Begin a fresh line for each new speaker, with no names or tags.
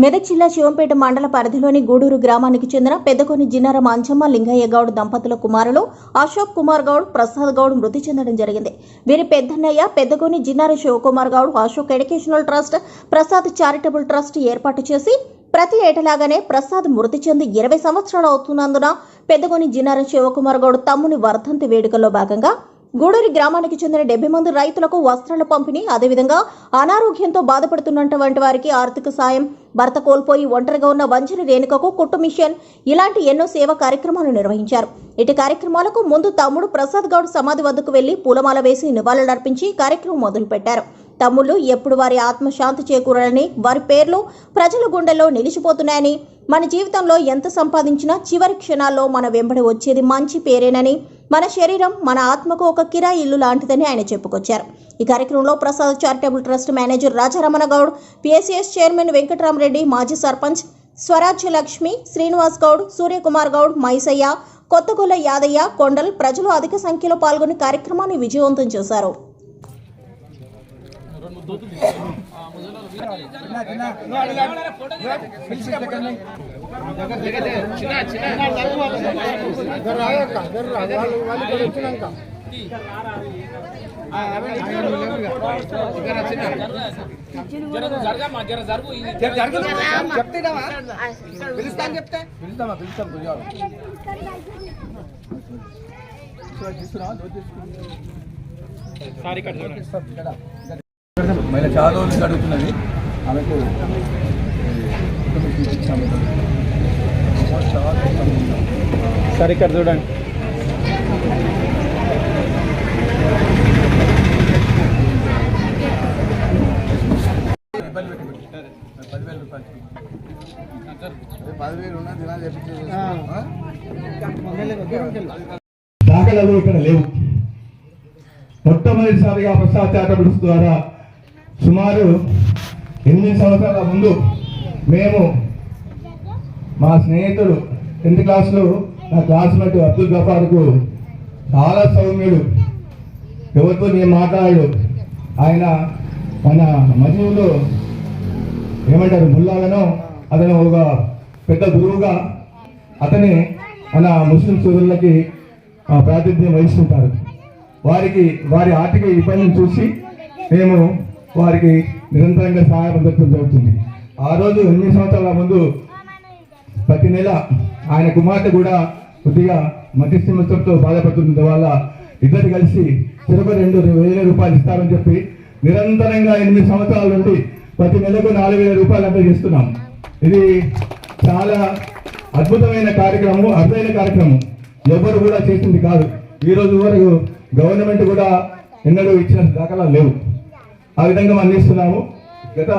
మెదక్ జిల్లా శివంపేట మండల పరిధిలోని గూడూరు గ్రామానికి చెందిన పెద్దకొని జిన్నర మాంచమ్మ లింగయ్య గౌడ్ దంపతుల కుమారులు అశోక్ కుమార్ గౌడ్ ప్రసాద్ గౌడ్ మృతి చెందడం జరిగింది. వీరి పెద్దన్నయ్య పెద్దకొని జిన్నార Shivakumar Goud Ashok educational trust Prasad charitable trust ఏర్పాటు చేసి ప్రతి ఏటలాగానే ప్రసాద్ మృతి చెంది ఇరవై సంవత్సరాలు అవుతున్నందున పెద్దకొని జిన్నార శివకుమార్ గౌడ్ తమ్ముని వర్ధంతి వేడుకల్లో భాగంగా గూడూరి గ్రామానికి చెందిన డెబ్బై మంది రైతులకు వస్త్రాల పంపిణీ అదేవిధంగా అనారోగ్యంతో బాధపడుతున్నటువంటి వారికి ఆర్థిక సాయం భర్త కోల్పోయి ఒంటరిగా ఉన్న వంజని రేణుకకు కుట్టు మిషన్ ఇలాంటి ఎన్నో సేవా కార్యక్రమాలు నిర్వహించారు. ఇటు కార్యక్రమాలకు ముందు తమ్ముడు ప్రసాద్ గౌడ్ సమాధి వద్దకు వెళ్ళి పూలమాల వేసి నివాళులర్పించి కార్యక్రమం మొదలుపెట్టారు. తమ్ముళ్ళు ఎప్పుడు వారి ఆత్మశాంతి చేకూరాలని వారి పేర్లు ప్రజల గుండెల్లో నిలిచిపోతున్నాయని మన జీవితంలో ఎంత సంపాదించినా చివరి క్షణాల్లో మన వెంబడి వచ్చేది మంచి పేరేనని మన శరీరం మన ఆత్మకు ఒక కిరా ఇల్లు లాంటిదని ఆయన చెప్పుకొచ్చారు. ఈ కార్యక్రమంలో Prasad charitable trust manager Rajaramana Goud PSCS chairman Venkatarama Reddy మాజీ సర్పంచ్ స్వరాజ్య లక్ష్మి శ్రీనివాస్ గౌడ్ సూర్యకుమార్ గౌడ్ మైసయ్య కొత్తగొల్ల యాదయ్య కొండల్ ప్రజలు అధిక సంఖ్యలో పాల్గొని కార్యక్రమాన్ని విజయవంతం చేశారు.
జరగమ్మా జర జరుగు ఇది
చెప్తావా పిలుస్తా అని చెప్తే
పిలుస్తామా పిలుస్తాం కొద్దిగా మహిళ చాలా రోజులు అడుగుతున్నది. ఆమెకు
సరే ఇక్కడ చూడండి.
పదివేల రూపాయలు
పదివేలు ఉన్నా దినాలు చెప్పించి
దాఖలాలు ఇక్కడ లేవు. మొట్టమొదటిసారిగా ప్రసాద్ చారిటబుల్స్ ద్వారా సుమారు ఎనిమిది సంవత్సరాల ముందు మేము మా స్నేహితుడు టెన్త్ క్లాస్లో నా క్లాస్మేట్ అబ్దుల్ గఫార్కు చాలా సౌమ్యుడు. ఎవరితో నేను మాట్లాడాడు ఆయన మన మజీవులో ఏమంటారు ముల్లాలను అతను ఒక పెద్ద గురువుగా అతని మన ముస్లిం సోదరులకి ప్రాతినిధ్యం వహిస్తుంటారు. వారికి వారి ఆర్థిక ఇబ్బందిని చూసి మేము వారికి నిరంతరంగా సహాయపడటం జరుగుతుంది. ఆ రోజు ఎనిమిది సంవత్సరాల ముందు ప్రతి నెల ఆయన కుమార్తె కూడా కొద్దిగా మధ్యస్థిమత్వంతో బాధపడుతున్న వల్ల ఇద్దరు కలిసి చిరొక రెండు వేల రూపాయలు ఇస్తారని చెప్పి నిరంతరంగా ఎనిమిది సంవత్సరాల నుండి ప్రతి నెలకు నాలుగు వేల రూపాయలు అందజేస్తున్నాం. ఇది చాలా అద్భుతమైన కార్యక్రమం అర్థమైన కార్యక్రమం. ఎవరు కూడా చేసింది కాదు. ఈ రోజు వరకు గవర్నమెంట్ కూడా ఎన్నడూ ఇచ్చిన దాఖలా లేవు. ఆ విధంగా మనం అందిస్తున్నాము. గత